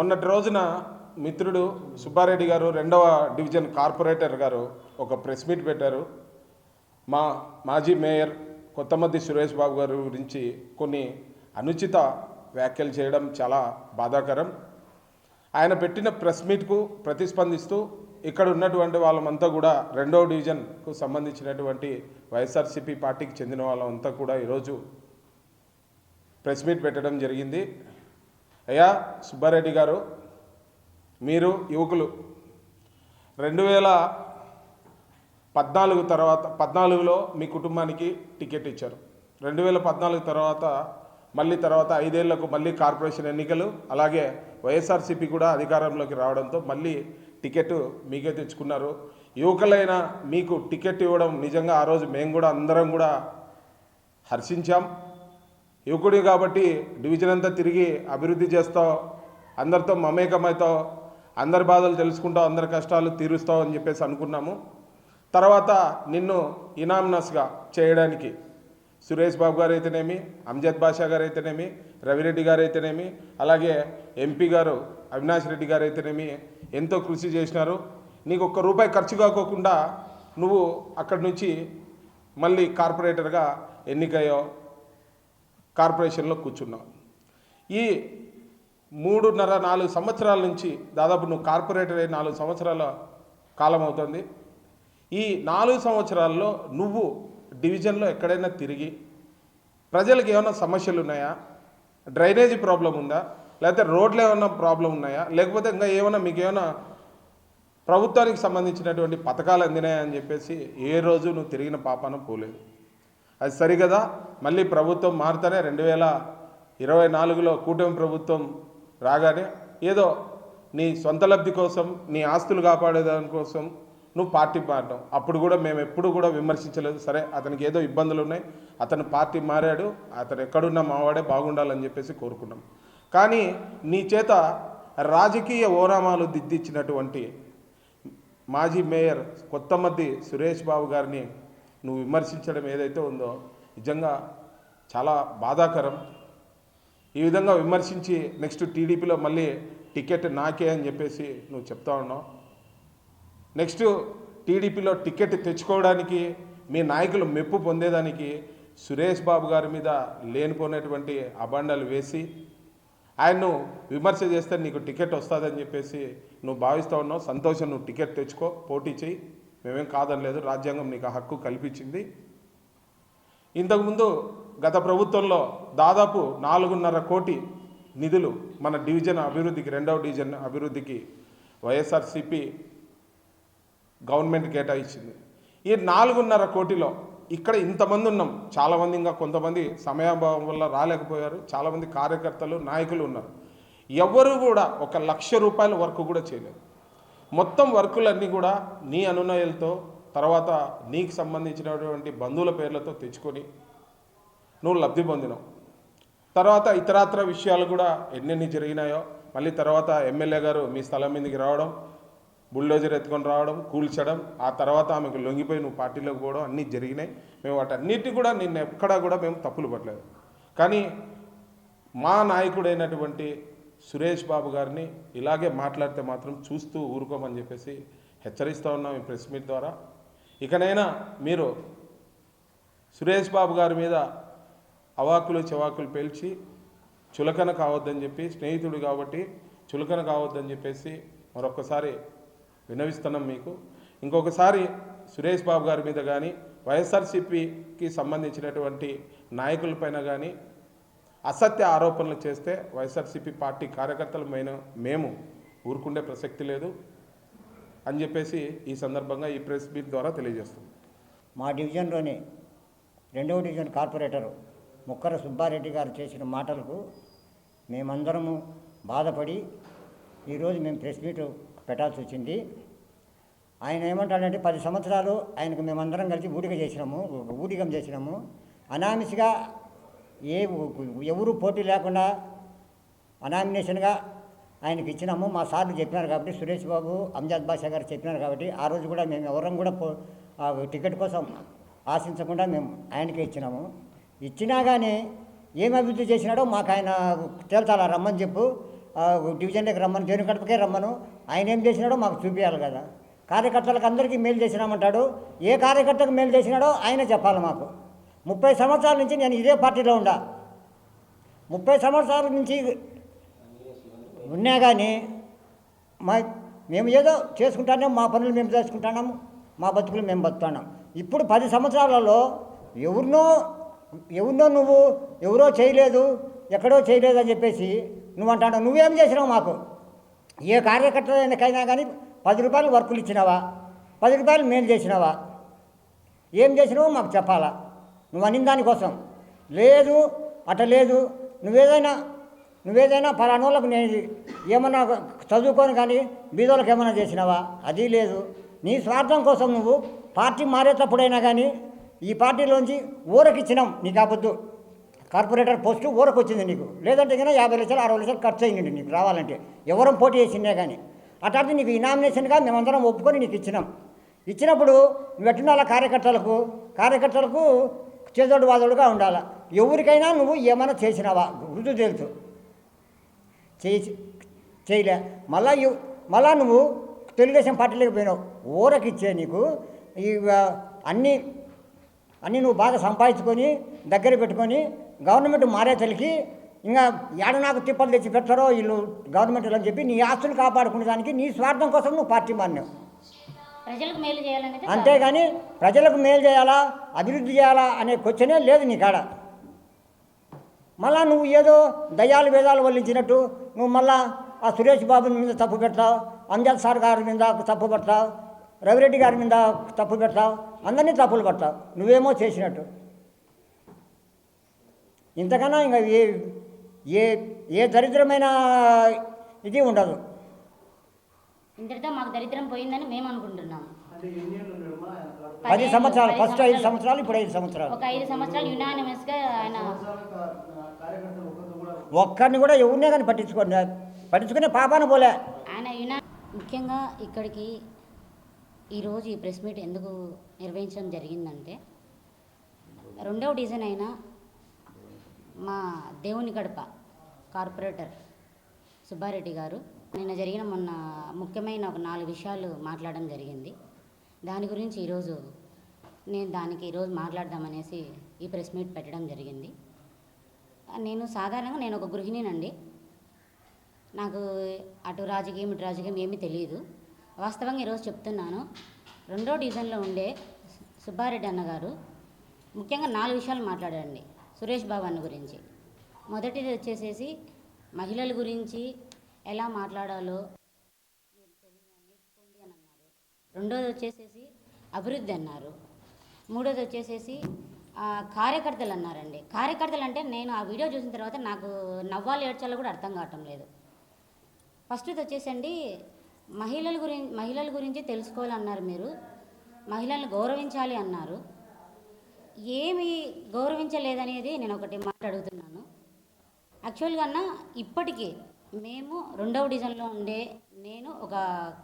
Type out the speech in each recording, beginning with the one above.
మొన్నటి రోజున మిత్రుడు సుబ్బారెడ్డి గారు రెండవ డివిజన్ కార్పొరేటర్ గారు ఒక ప్రెస్ మీట్ పెట్టారు. మా మాజీ మేయర్ కొత్తమద్ది సురేష్ బాబు గారి గురించి కొన్ని అనుచిత వ్యాఖ్యలు చేయడం చాలా బాధాకరం. ఆయన పెట్టిన ప్రెస్ మీట్కు ప్రతిస్పందిస్తూ ఇక్కడ ఉన్నటువంటి వాళ్ళమంతా కూడా రెండవ డివిజన్కు సంబంధించినటువంటి వైఎస్ఆర్సీపీ పార్టీకి చెందిన వాళ్ళంతా కూడా ఈరోజు ప్రెస్ మీట్ పెట్టడం జరిగింది. అయ్యా సుబ్బారెడ్డి గారు మీరు యువకులు. రెండు వేల పద్నాలుగు తర్వాత పద్నాలుగులో మీ కుటుంబానికి టికెట్ ఇచ్చారు. రెండు వేల పద్నాలుగు తర్వాత మళ్ళీ తర్వాత ఐదేళ్ళకు మళ్ళీ కార్పొరేషన్ ఎన్నికలు అలాగే వైఎస్ఆర్సీపీ కూడా అధికారంలోకి రావడంతో మళ్ళీ టికెట్ మీకే తెచ్చుకున్నారు. యువకులైన మీకు టికెట్ ఇవ్వడం నిజంగా ఆ రోజు మేము కూడా అందరం కూడా హర్షించాం. యువకుడి కాబట్టి డివిజన్ అంతా తిరిగి అభివృద్ధి చేస్తావు అందరితో మమేకమవుతావు అందరి బాధలు తెలుసుకుంటావు అందరి కష్టాలు తీరుస్తావు అని చెప్పేసి అనుకున్నాము. తర్వాత నిన్ను ఇనామినస్గా చేయడానికి సురేష్ బాబు గారు అయితేనేమి అంజద్ బాషా గారు అయితేనేమి రవిరెడ్డి గారు అయితేనేమి అలాగే ఎంపీ గారు అవినాష్ రెడ్డి గారు అయితేనేమి ఎంతో కృషి చేసినారు. నీకు ఒక్క రూపాయి ఖర్చు కాకోకుండా నువ్వు అక్కడి నుంచి మళ్ళీ కార్పొరేటర్గా ఎన్నికయ్యావు. కార్పొరేషన్లో కూర్చున్నావు ఈ మూడున్నర నాలుగు సంవత్సరాల నుంచి దాదాపు నువ్వు కార్పొరేటర్ అయి నాలుగు సంవత్సరాల కాలం అవుతుంది. ఈ నాలుగు సంవత్సరాల్లో నువ్వు డివిజన్లో ఎక్కడైనా తిరిగి ప్రజలకు ఏమైనా సమస్యలు ఉన్నాయా? డ్రైనేజీ ప్రాబ్లం ఉందా? లేకపోతే రోడ్లు ఏమైనా ప్రాబ్లం ఉన్నాయా? లేకపోతే ఇంకా ఏమైనా మీకు ఏమైనా ప్రభుత్వానికి సంబంధించినటువంటి పథకాలు అందినాయా అని చెప్పేసి ఏ రోజు నువ్వు తిరిగిన పాపాన పోలేదు. అది సరిగదా మళ్ళీ ప్రభుత్వం మారుతానే రెండు వేల ఇరవై నాలుగులో కూటమి ప్రభుత్వం రాగానే ఏదో నీ సొంత లబ్ధి కోసం నీ ఆస్తులు కాపాడేదాని కోసం నువ్వు పార్టీ మారడం. అప్పుడు కూడా మేము ఎప్పుడు కూడా విమర్శించలేదు. సరే అతనికి ఏదో ఇబ్బందులు ఉన్నాయి. అతను పార్టీ మారాడు. అతను ఎక్కడున్నా మావాడే బాగుండాలని చెప్పేసి కోరుకున్నాం. కానీ నీ చేత రాజకీయ ఓనామాలు దిద్దిచ్చినటువంటి మాజీ మేయర్ కొత్తమద్ది సురేష్ బాబు గారిని నువ్వు విమర్శించడం ఏదైతే ఉందో నిజంగా చాలా బాధాకరం. ఈ విధంగా విమర్శించి నెక్స్ట్ టీడీపీలో మళ్ళీ టికెట్ నాకే అని చెప్పేసి నువ్వు చెప్తా ఉన్నావు. నెక్స్ట్ టీడీపీలో టికెట్ తెచ్చుకోవడానికి మీ నాయకులు మెప్పు పొందేదానికి సురేష్ బాబు గారి మీద లేనిపోయినటువంటి అబాండాలు వేసి ఆయన్ను విమర్శ చేస్తే నీకు టికెట్ వస్తుందని చెప్పేసి నువ్వు భావిస్తూ ఉన్నావు. సంతోషం నువ్వు టికెట్ తెచ్చుకో పోటీ చేయి. మేమేం కాదనలేదు రాజ్యాంగం నీకు ఆ హక్కు కల్పించింది. ఇంతకుముందు గత ప్రభుత్వంలో దాదాపు నాలుగున్నర కోటి నిధులు మన డివిజన్ అభివృద్ధికి రెండవ డివిజన్ అభివృద్ధికి వైఎస్ఆర్సిపి గవర్నమెంట్ కేటాయించింది. ఈ నాలుగున్నర కోటిలో ఇక్కడ ఇంతమంది ఉన్నాం. చాలామంది ఇంకా కొంతమంది సమయాభావం వల్ల రాలేకపోయారు. చాలామంది కార్యకర్తలు నాయకులు ఉన్నారు. ఎవరు కూడా ఒక లక్ష రూపాయల వర్క్ కూడా చేయలేదు. మొత్తం వర్కులన్నీ కూడా నీ అనునయులతో తర్వాత నీకు సంబంధించినటువంటి బంధువుల పేర్లతో తెచ్చుకొని నువ్వు లబ్ధి పొందినావు. తర్వాత ఇతరాత్ర విషయాలు కూడా ఎన్నెన్ని జరిగినాయో మళ్ళీ తర్వాత ఎమ్మెల్యే గారు మీ స్థలం మీదకి రావడం బుల్డోజర్ ఎత్తుకొని రావడం కూల్చడం ఆ తర్వాత ఆమెకు లొంగిపోయి నువ్వు పార్టీలోకి పోవడం అన్నీ జరిగినాయి. మేము వాటన్నిటి కూడా నిన్న ఎక్కడా కూడా మేము తప్పులు పట్టలేదు. కానీ మా నాయకుడైనటువంటి సురేష్ బాబు గారిని ఇలాగే మాట్లాడితే మాత్రం చూస్తూ ఊరుకోమని చెప్పేసి హెచ్చరిస్తూ ఉన్నాం ఈ ప్రెస్ మీట్ ద్వారా. ఇకనైనా మీరు సురేష్ బాబు గారి మీద అవాకులు చవాకులు పేల్చి చులకన కావద్దని చెప్పి స్నేహితుడు కాబట్టి చులకన కావద్దని చెప్పేసి మరొకసారి వినవిస్తున్నాం మీకు. ఇంకొకసారి సురేష్ బాబు గారి మీద కానీ వైఎస్ఆర్సీపీకి సంబంధించినటువంటి నాయకులపైన కానీ అసత్య ఆరోపణలు చేస్తే వైఎస్ఆర్సీపీ పార్టీ కార్యకర్తలమైన మేము ఊరుకుండే ప్రసక్తి లేదు అని చెప్పేసి ఈ సందర్భంగా ఈ ప్రెస్ మీట్ ద్వారా తెలియజేస్తాం మా డివిజన్లోని రెండవ డివిజన్ కార్పొరేటర్ ముక్కర సుబ్బారెడ్డి గారు చేసిన మాటలకు మేమందరము బాధపడి ఈరోజు మేము ప్రెస్ మీట్ పెట్టాల్సి వచ్చింది. ఆయన ఏమంటాడంటే పది సంవత్సరాలు ఆయనకు మేమందరం కలిసి ఊడిక చేసినాము ఊడికం చేసినాము. అనామిసిగా ఏ ఎవరు పోటీ లేకుండా అనామినేషన్గా ఆయనకి ఇచ్చినాము మా సార్లు చెప్పినారు కాబట్టి సురేష్ బాబు అంజాద్ బాషా గారు చెప్పినారు కాబట్టి ఆ రోజు కూడా మేము ఎవరం కూడా పో టికెట్ కోసం ఆశించకుండా మేము ఆయనకే ఇచ్చినాము. ఇచ్చినా కానీ ఏం అభివృద్ధి చేసినాడో మాకు ఆయన తేల్చాలా రమ్మని చెప్పు ఆ, డివిజన్లోకి రమ్మను దేవుని కడపకే రమ్మను ఆయన ఏం చేసినాడో మాకు చూపించాలి కదా. కార్యకర్తలకు అందరికీ మేలు చేసినామంటాడు ఏ కార్యకర్తకు మేలు చేసినాడో ఆయన చెప్పాలి మాకు. ముప్పై సంవత్సరాల నుంచి నేను ఇదే పార్టీలో ఉండా. ముప్పై సంవత్సరాల నుంచి ఉన్నా కానీ మా మేము ఏదో చేసుకుంటానే మా పనులు మేము చేసుకుంటున్నాము మా బతుకులు మేము బతుకుతున్నాం. ఇప్పుడు పది సంవత్సరాలలో ఎవరినో ఎవరినో నువ్వు ఎవరో చేయలేదు ఎక్కడో చేయలేదు అని చెప్పేసి నువ్వు అంటావు నువ్వేం చేసినావు మాకు? ఏ కార్యకర్తకైనా కానీ పది రూపాయలు వర్కులు ఇచ్చినావా? పది రూపాయలు మేలు చేసినావా? ఏం చేసినావో మాకు చెప్పాలా? నువ్వు అనిన దానికోసం లేదు అట లేదు. నువ్వేదైనా నువ్వేదైనా పలానోళ్ళకు నేను ఏమన్నా చదువుకొని కానీ బీదోళ్ళకి ఏమైనా చేసినావా? అది లేదు. నీ స్వార్థం కోసం నువ్వు పార్టీ మారేటప్పుడైనా కానీ ఈ పార్టీలోంచి ఊరకిచ్చినాం నీకు అబద్దు కార్పొరేటర్ పోస్టు ఊరకు వచ్చింది నీకు. లేదంటే కన్నా యాభై లక్షలు అరవై లక్షలు ఖర్చు అయింది నీకు రావాలంటే. ఎవరం పోటీ చేసిందే కానీ. అట్లాంటి నీకు ఈ నామినేషన్గా మేమందరం ఒప్పుకొని నీకు ఇచ్చినాం. ఇచ్చినప్పుడు నువ్వు ఎట్టుండాలా కార్యకర్తలకు? కార్యకర్తలకు చేదోడు వాదోడుగా ఉండాలి. ఎవరికైనా నువ్వు ఏమైనా చేసినావా? రుజువు తెలుసు చేసి చేయలే. మళ్ళా మళ్ళా నువ్వు తెలుగుదేశం పార్టీలోకి పోయినావు. ఊరకిచ్చే నీకు ఈ అన్నీ అన్నీ నువ్వు బాగా సంపాదించుకొని దగ్గర పెట్టుకొని గవర్నమెంట్ మారేతలకి ఇంకా ఏడ నాకు తిప్పలు తెచ్చి పెట్టారో వీళ్ళు గవర్నమెంట్ అని చెప్పి నీ ఆస్తులు కాపాడుకునే దానికి నీ స్వార్థం కోసం నువ్వు పార్టీ మారినావు. ప్రజలకు మేలు చేయాలనేది అంతేగాని ప్రజలకు మేలు చేయాలా? అభివృద్ధి చేయాలా? అనే క్వశ్చనే లేదు నీ కాడ. మళ్ళా నువ్వు ఏదో దయాలు వేదాలు వల్లించినట్టు నువ్వు మళ్ళా ఆ సురేష్ బాబు మీద తప్పు పెడతావు అంజల్ సార్ గారి మీద తప్పు పెడతావు రవిరెడ్డి గారి మీద తప్పు పెడతావు అందరినీ తప్పులు పడతావు. నువ్వేమో చేసినట్టు. ఇంతకన్నా ఇంకా ఏ ఏ ఏ దరిద్రమైన ఇది ఉండదు. ఇంతటితో మాకు దరిద్రం పోయిందని మేము అనుకుంటున్నాం. పది సంవత్సరాలు ఫస్ట్ ఐదు సంవత్సరాలు. ఇప్పుడు ఐదు సంవత్సరాలు. ఒక ఐదు సంవత్సరాలు యునానిమస్గా ఆయన ఒక్కరిని కూడా ఎవరినే కానీ పట్టించుకోండి పట్టించుకునే పాపాన పోలే. ఆయన యునా ముఖ్యంగా ఇక్కడికి ఈరోజు ఈ ప్రెస్ మీట్ ఎందుకు నిర్వహించడం జరిగిందంటే రెండవ డిజైన్ అయిన మా దేవుని గడప కార్పొరేటర్ సుబ్బారెడ్డి గారు నిన్న జరిగిన మొన్న ముఖ్యమైన ఒక నాలుగు విషయాలు మాట్లాడడం జరిగింది. దాని గురించి ఈరోజు నేను దానికి ఈరోజు మాట్లాడదామనేసి ఈ ప్రెస్ మీట్ పెట్టడం జరిగింది. నేను సాధారణంగా నేను ఒక గృహిణినండి. నాకు అటు రాజకీయం ఇటు రాజకీయం ఏమీ తెలియదు వాస్తవంగా ఈరోజు చెప్తున్నాను. రెండో డివిజన్లో ఉండే సుబ్బారెడ్డి అన్నగారు ముఖ్యంగా నాలుగు విషయాలు మాట్లాడండి సురేష్ బాబు అన్న గురించి. మొదటిది వచ్చేసేసి మహిళల గురించి ఎలా మాట్లాడాలో మీరు తెలియ నేర్చుకోండి అని అన్నారు. రెండోది వచ్చేసేసి అభివృద్ధి అన్నారు. మూడోది వచ్చేసేసి కార్యకర్తలు అన్నారండి. కార్యకర్తలు అంటే నేను ఆ వీడియో చూసిన తర్వాత నాకు నవ్వాలి ఏడ్చాలో కూడా అర్థం కావటం లేదు. ఫస్ట్ వచ్చేసండి మహిళల గురించి మహిళల గురించి తెలుసుకోవాలన్నారు మీరు. మహిళలను గౌరవించాలి అన్నారు. ఏమి గౌరవించలేదనేది నేను ఒకటి మాట్లాడుతున్నాను. యాక్చువల్గా అన్న ఇప్పటికీ మేము రెండవ డివిజన్లో ఉండే నేను ఒక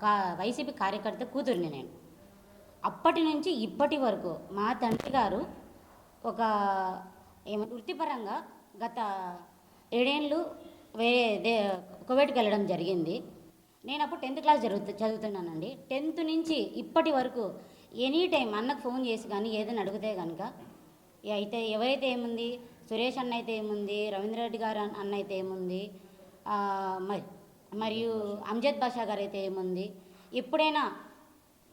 కా వైసీపీ కార్యకర్త కూతురిని నేను. అప్పటి నుంచి ఇప్పటి వరకు మా తండ్రి గారు ఒక ఏమ వృత్తిపరంగా గత ఏడేళ్ళు వేరే దే కువైట్కి వెళ్ళడం జరిగింది. నేను అప్పుడు టెన్త్ క్లాస్ జరుగుతు చదువుతున్నానండి. టెన్త్ నుంచి ఇప్పటి వరకు ఎనీ టైం అన్నకు ఫోన్ చేసి కానీ ఏదైనా అడిగితే కనుక అయితే ఎవరైతే ఏముంది? సురేష్ అన్న అయితే ఏముంది? రవీంద్ర రెడ్డి గారు అన్న అయితే ఏముంది? మరియు అంజద్ బాషా గారు అయితే ఏముంది? ఎప్పుడైనా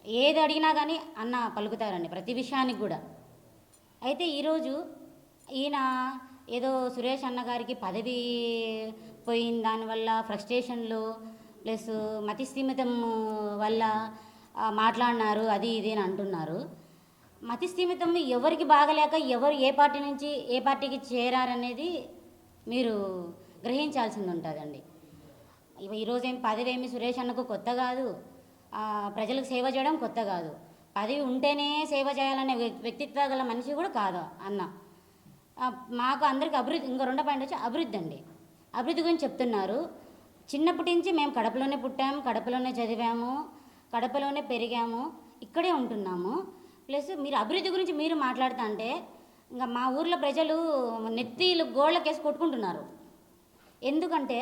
ఏది అడిగినా కానీ అన్న పలుకుతారండి ప్రతి విషయానికి కూడా. అయితే ఈరోజు ఈయన ఏదో సురేష్ అన్న గారికి పదవి పోయిన దానివల్ల ఫ్రస్ట్రేషన్లు ప్లస్ మతి స్థిమితం వల్ల మాట్లాడినారు అది ఇది అని అంటున్నారు. మతి స్థిమితం ఎవరికి బాగలేక ఎవరు ఏ పార్టీ నుంచి ఏ పార్టీకి చేరారనేది మీరు గ్రహించాల్సింది ఉంటుందండి ఇవ- ఈరోజు ఏం పదవి సురేష్ అన్నకు కొత్త కాదు. ప్రజలకు సేవ చేయడం కొత్త కాదు. పదవి ఉంటేనే సేవ చేయాలనే వ్యక్తిత్వ గల మనిషి కూడా కాదు అన్న. మాకు అందరికి అభివృద్ధి ఇంకో రెండో పాయింట్ వచ్చి అభివృద్ధి అండి అభివృద్ధి గురించి చెప్తున్నారు. చిన్నప్పటి నుంచి మేము కడపలోనే పుట్టాము కడపలోనే చదివాము కడపలోనే పెరిగాము ఇక్కడే ఉంటున్నాము. ప్లస్ మీరు అభివృద్ధి గురించి మీరు మాట్లాడుతా అంటే ఇంకా మా ఊర్లో ప్రజలు నెత్తిలు గోళ్ళకేసి కొట్టుకుంటున్నారు. ఎందుకంటే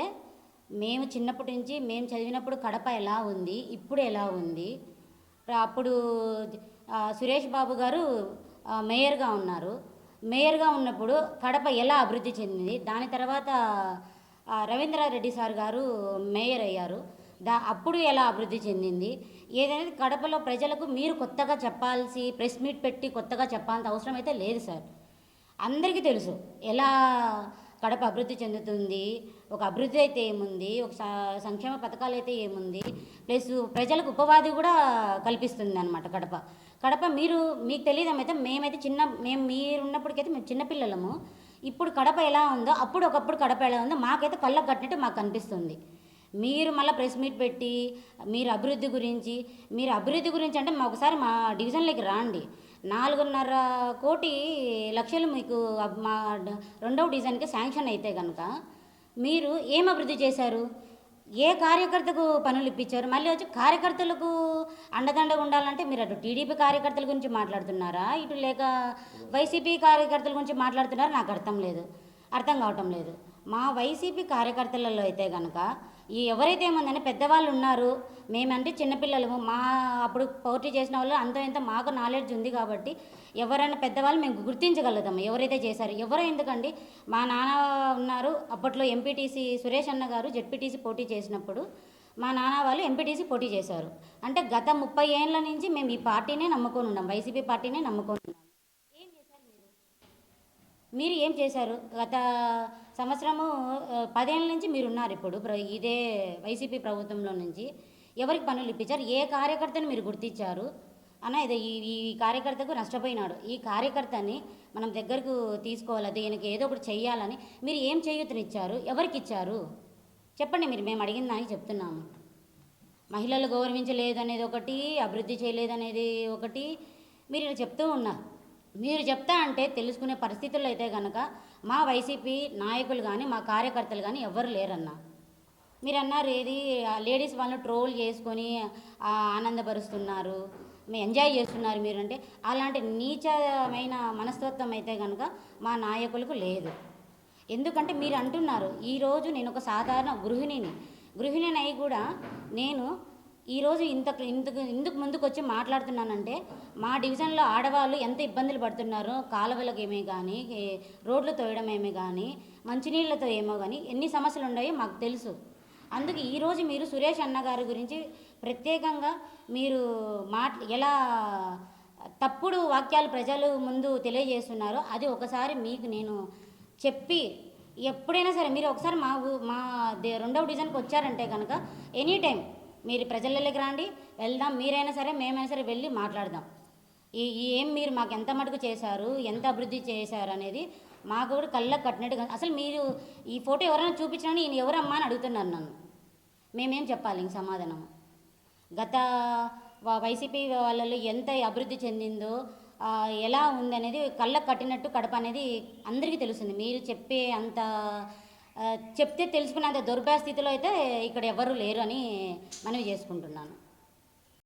మేము చిన్నప్పటి నుంచి మేము చదివినప్పుడు కడప ఎలా ఉంది ఇప్పుడు ఎలా ఉంది? అప్పుడు సురేష్ బాబు గారు మేయర్గా ఉన్నారు. మేయర్గా ఉన్నప్పుడు కడప ఎలా అభివృద్ధి చెందింది? దాని తర్వాత రవీంద్రారెడ్డి సార్ గారు మేయర్ అయ్యారు. దా అప్పుడు ఎలా అభివృద్ధి చెందింది? ఏదైనా కడపలో ప్రజలకు మీరు కొత్తగా చెప్పాల్సి ప్రెస్ మీట్ పెట్టి కొత్తగా చెప్పాల్సిన అవసరం అయితే లేదు సార్. అందరికీ తెలుసు ఎలా కడప అభివృద్ధి చెందుతుంది. ఒక అభివృద్ధి అయితే ఏముంది? ఒక సంక్షేమ పథకాలు అయితే ఏముంది? ప్లస్ ప్రజలకు ఉపవాది కూడా కల్పిస్తుంది అనమాట కడప. కడప మీరు మీకు తెలియదేమైతే మేమైతే చిన్న మేము మీరు ఉన్నప్పటికైతే మేము చిన్నపిల్లలము ఇప్పుడు కడప ఎలా ఉందో అప్పుడు ఒకప్పుడు కడప ఎలా ఉందో మాకైతే కళ్ళకు కట్టినట్టు మాకు కనిపిస్తుంది. మీరు మళ్ళీ ప్రెస్ మీట్ పెట్టి మీరు అభివృద్ధి గురించి మీరు అభివృద్ధి గురించి అంటే మా ఒకసారి మా డివిజన్లోకి రాండి. నాలుగున్నర కోటి లక్షలు మీకు మా రెండవ డిజైన్కి శాంక్షన్ అయితే కనుక మీరు ఏం అభివృద్ధి చేశారు? ఏ కార్యకర్తకు పనులు ఇప్పించారు? మళ్ళీ వచ్చి కార్యకర్తలకు అండదండగా ఉండాలంటే మీరు అటు టీడీపీ కార్యకర్తల గురించి మాట్లాడుతున్నారా? ఇటు లేక వైసీపీ కార్యకర్తల గురించి మాట్లాడుతున్నారా? నాకు అర్థం లేదు. అర్థం కావటం లేదు. మా వైసీపీ కార్యకర్తలలో అయితే కనుక ఎవరైతే ఏముందని పెద్దవాళ్ళు ఉన్నారు మేమంటే చిన్నపిల్లలము మా అప్పుడు పోటీ చేసిన వాళ్ళు అంత ఇంత మాకు నాలెడ్జ్ ఉంది కాబట్టి ఎవరైనా పెద్దవాళ్ళు మేము గుర్తించగలుగుతాము ఎవరైతే చేశారు. ఎవరో ఎందుకండి మా నాన్న ఉన్నారు అప్పట్లో ఎంపీటీసీ సురేష్ అన్న గారు జెడ్పీటీసీ పోటీ చేసినప్పుడు మా నాన్న వాళ్ళు ఎంపీటీసీ పోటీ చేశారు. అంటే గత ముప్పై ఏళ్ళ నుంచి మేము ఈ పార్టీనే నమ్ముకొని ఉన్నాం వైసీపీ పార్టీనే నమ్ముకొని ఉన్నాం. మీరు ఏం చేశారు? గత సంవత్సరము పదేళ్ళ నుంచి మీరు ఉన్నారు ఇప్పుడు ప్ర- ఇదే వైసీపీ ప్రభుత్వంలో నుంచి. ఎవరికి పనులు ఇప్పించారు? ఏ కార్యకర్తను మీరు గుర్తించారు? అన్న ఇది ఈ కార్యకర్తకు నష్టపోయినాడు. ఈ కార్యకర్తని మనం దగ్గరకు తీసుకోవాలి? దీనికి ఏదో ఒకటి చేయాలని మీరు ఏం చేయూతనిచ్చారు? ఎవరికి ఇచ్చారు చెప్పండి మీరు మేము అడిగిన దానికి చెప్తున్నాము. మహిళలు గౌరవించలేదు అనేది ఒకటి అభివృద్ధి చేయలేదు అనేది ఒకటి మీరు ఇలా చెప్తూ ఉన్నారు. మీరు చెప్తా అంటే తెలుసుకునే పరిస్థితుల్లో అయితే కనుక మా వైసీపీ నాయకులు కానీ మా కార్యకర్తలు కానీ ఎవ్వరు లేరన్నా. మీరు అన్నారు ఏది ఆ లేడీస్ వాళ్ళని ట్రోల్ చేసుకొని ఆనందపరుస్తున్నారు ఎంజాయ్ చేస్తున్నారు మీరు అంటే అలాంటి నీచమైన మనస్తత్వం అయితే కనుక మా నాయకులకు లేదు. ఎందుకంటే మీరు అంటున్నారు ఈరోజు నేను ఒక సాధారణ గృహిణిని. గృహిణిని అయి కూడా నేను ఈరోజు ఇంత ఇందుకు ఇందుకు ముందుకు వచ్చి మాట్లాడుతున్నానంటే మా డివిజన్లో ఆడవాళ్ళు ఎంత ఇబ్బందులు పడుతున్నారో కాలువలకు ఏమే కానీ రోడ్లు తోయడం ఏమే కానీ మంచినీళ్ళతో ఏమో కానీ ఎన్ని సమస్యలు ఉన్నాయో మాకు తెలుసు. అందుకే ఈరోజు మీరు సురేష్ అన్న గారి గురించి ప్రత్యేకంగా మీరు మాట్ ఎలా తప్పుడు వాక్యాలు ప్రజలు ముందు తెలియజేస్తున్నారో అది ఒకసారి మీకు నేను చెప్పి ఎప్పుడైనా సరే మీరు ఒకసారి మా ఊ- మా దే- రెండవ డివిజన్కి వచ్చారంటే కనుక ఎనీ టైం మీరు ప్రజలలోకి రండి వెళ్దాం మీరైనా సరే మేమైనా సరే వెళ్ళి మాట్లాడదాం. ఈ ఏం మీరు మాకు ఎంత మటుకు చేశారు ఎంత అభివృద్ధి చేశారు అనేది మాకు కూడా కళ్ళకు కట్టినట్టుగా అసలు మీరు ఈ ఫోటో ఎవరైనా చూపించినా ఈయన ఎవరమ్మా అని అడుగుతున్నారు నన్ను. మేమేం చెప్పాలి ఇంక సమాధానం? గత వైసీపీ వాళ్ళలో ఎంత అభివృద్ధి చెందిందో ఎలా ఎలా ఉందనేది కళ్ళకు కట్టినట్టు కడప అనేది అందరికీ తెలుస్తుంది. మీరు చెప్పే అంత చెప్తే తెలుసుకునేంత దుర్భ స్థితిలో అయితే ఇక్కడ ఎవరు లేరు అని మనవి చేసుకుంటున్నాను.